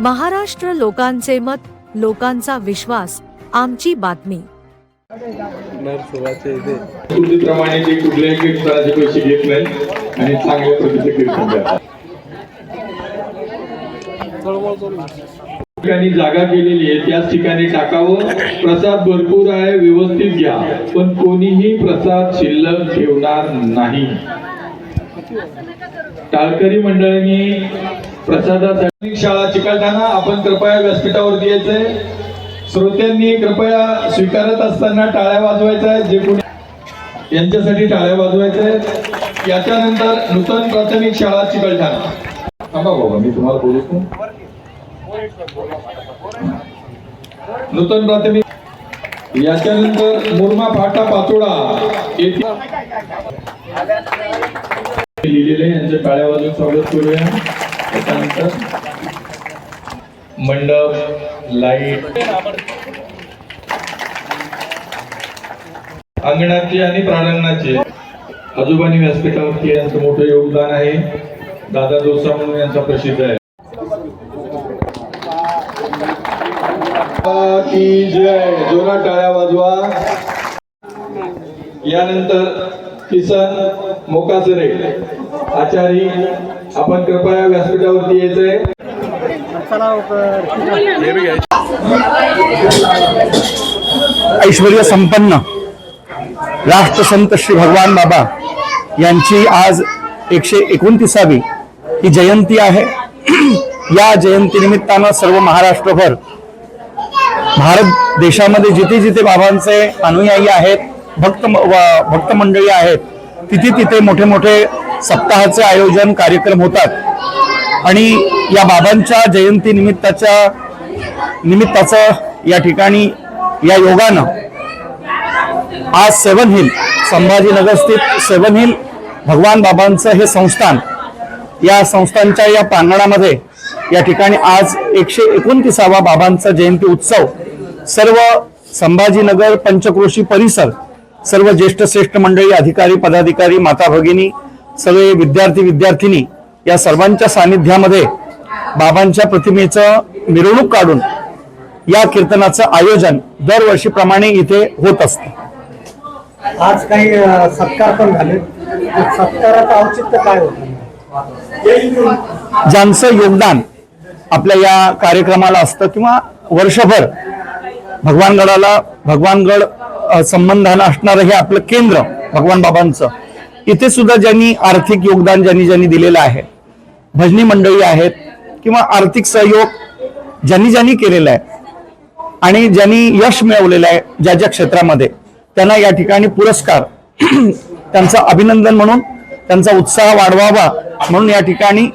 महाराष्ट्र लोकांचे मत लोकांचा विश्वास आमची बातमी. नरसोबाच्या इथे. कृतीप्रमाणे ते कुठल्याही कीर्तनाचे पैसे घेत नाही आणि चांगल्या प्रतीचे कीर्तन देतात ठिकाणी जागा केलेली आहे त्याच ठिकाणी टाकावं. प्रसाद भरपूर आहे व्यवस्थित घ्या. पण कोणीही प्रसाद शिल्लक ठेवणार नाही. टाळकरी मंडळींनी प्रसादासाठी शाळा चिकलठाणा आपण कृपया व्यासपीठावरती यायचंय. श्रोत्यांनी कृपया स्वीकारत असताना टाळ्या वाजवायच्या आहे जे कोणी यांच्यासाठी टाळ्या वाजवायच्या. याच्यानंतर नूतन प्राथमिक शाळा चिकलठाणा थांबा बाबा मी तुम्हाला बोलू नूतन प्राथमिक याच्यानंतर मुरमा फाटा पाचोडा येथे टाळ्या वाजवून स्वागत करूया. त्याच्यानंतर मंडप लाइट अंगणाची आणि प्रारंगणाची आजोबानी व्यासपीठावरती यांचं मोठं योगदान आहे. दादा दोसा म्हणून यांचा प्रसिद्ध आहे. की जय टाळ्या वाजवा. यानंतर किसन मोकासरे. आचारी आपण कृपया व्यासपीठावरती यायचंय. ऐश्वर्य संपन्न राष्ट्रसंत श्री भगवान बाबा यांची आज एकशे एकोणतीसावी ही जयंती आहे. या जयंतीनिमित्तानं सर्व महाराष्ट्रभर भारत देशामध्ये जिथे जिथे बाबांचे अनुयायी आहेत भक्त भक्त मंडळी आहेत तिथे तिथे मोठे मोठे सप्ताहाचे आयोजन कार्यक्रम होतात. आणि या बाबांच्या जयंती निमित्ताच्या निमित्ताचं या ठिकाणी या योगानं आज सेवन हिल संभाजीनगर स्थित सेवन हिल भगवान बाबांचं हे संस्थान या संस्थानच्या या प्रांगणामध्ये या ठिकाणी आज एकशे एकोणतीसावा बाबांचा जयंती उत्सव सर्व संभाजीनगर पंचक्रोशी परिसर सर्व ज्येष्ठ श्रेष्ठ मंडळी अधिकारी पदाधिकारी माता भगिनी सगळे विद्यार्थी विद्यार्थिनी या सर्वांच्या सानिध्यामध्ये बाबांच्या प्रतिमेचं मिरवणूक काढून या कीर्तनाचं आयोजन दरवर्षीप्रमाणे इथे होत असतं. आज काही सत्कार पण झाले. सत्काराचं औचित्य काय होतं? ज्यांचं योगदान आपल्या या कार्यक्रमाला असतं किंवा वर्षभर भगवानगडाला भगवानगड संबंधानं असणारं हे आपलं केंद्र भगवान बाबांचं इथे सुद्धा ज्यांनी आर्थिक योगदान ज्यांनी ज्यांनी दिलेलं आहे भजनी मंडळी आहेत किंवा आर्थिक सहयोग ज्यांनी ज्यांनी केलेला आहे आणि ज्यांनी यश मिळवलेलं आहे ज्या ज्या क्षेत्रामध्ये त्यांना या ठिकाणी पुरस्कार त्यांचं अभिनंदन म्हणून त्यांचा उत्साह वाढवावा म्हणून या ठिकाणी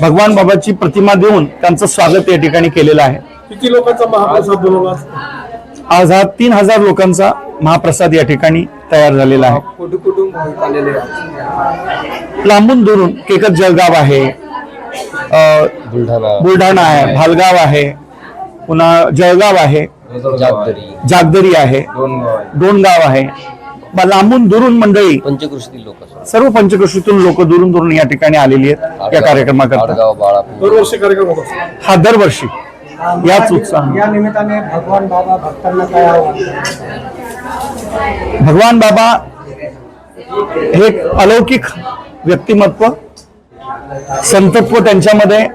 भगवान बाबाची प्रतिमा देऊन त्यांचं स्वागत या ठिकाणी केलेलं आहे. किती लोकांचा महाप्रसाद आज हा तीन हजार लोकांचा महाप्रसाद या ठिकाणी तयार झालेला आहे. आलेले? लांबून दुरून केकत जळगाव आहे. बुलढाणा. बुलढाणा आहे भालगाव आहे पुन्हा जळगाव आहे जागदरी. जागदरी आहे दोन गाव आहेत दोन गाव आहे. ब- लांबून दुरून मंडळी पंचकृषीतील लोक सर्व पंचकृषीतून लोक दुरून दुरून या ठिकाणी आलेली आहेत या कार्यक्रमाकरता. दरवर्षी कार्यक्रम हा दरवर्षी. याच उत्साह या निमित्ताने भगवान बाबा भक्तांना काय भगवान बाबा हे अलौकिक व्यक्तिमत्व संतत्व त्यांच्यामध्ये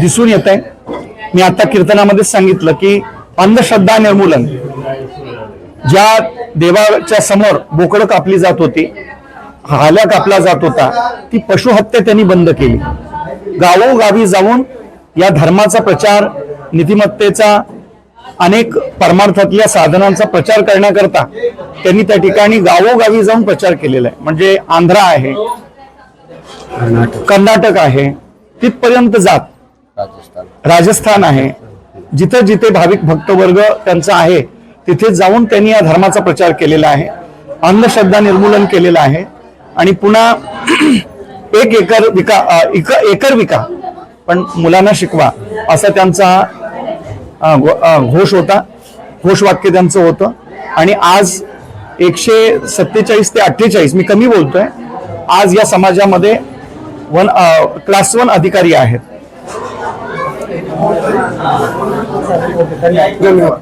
दिसून येत आहे मी आता कीर्तनामध्ये सांगितलं की अंधश्रद्धा निर्मूलन ज्या देवाच्या समोर बोकडं कापली जात होती हाल्या कापला जात होता ती पशुहत्या त्यांनी बंद केली. गावोगावी जाऊन या धर्माचा प्रचार नीतिमत्तेचा अनेक परमार्थातल्या साधनांचा प्रचार करण्याकरता त्यांनी त्या ठिकाणी गावोगावी जाऊन प्रचार केलेला आहे. म्हणजे आंध्रा आहे कर्नाटक. आहे तिथपर्यंत जात. राजस्थान. आहे. जिथं जिथे भाविक भक्तवर्ग त्यांचा आहे तिथे जाऊन त्यांनी या धर्माचा प्रचार केलेला आहे अंधश्रद्धा निर्मूलन केलेलं आहे. आणि पुन्हा एक एकर विका एकर विका. पण मुलांना शिकवा असा त्यांचा घोष होता. घोषवाक्य त्यांचं होतं. आणि आज एकशे सत्तेचाळीस ते अठ्ठेचाळीस मी कमी बोलतोय आज या समाजामध्ये वन क्लास वन अधिकारी आहेत. धन्यवाद धन्यवाद.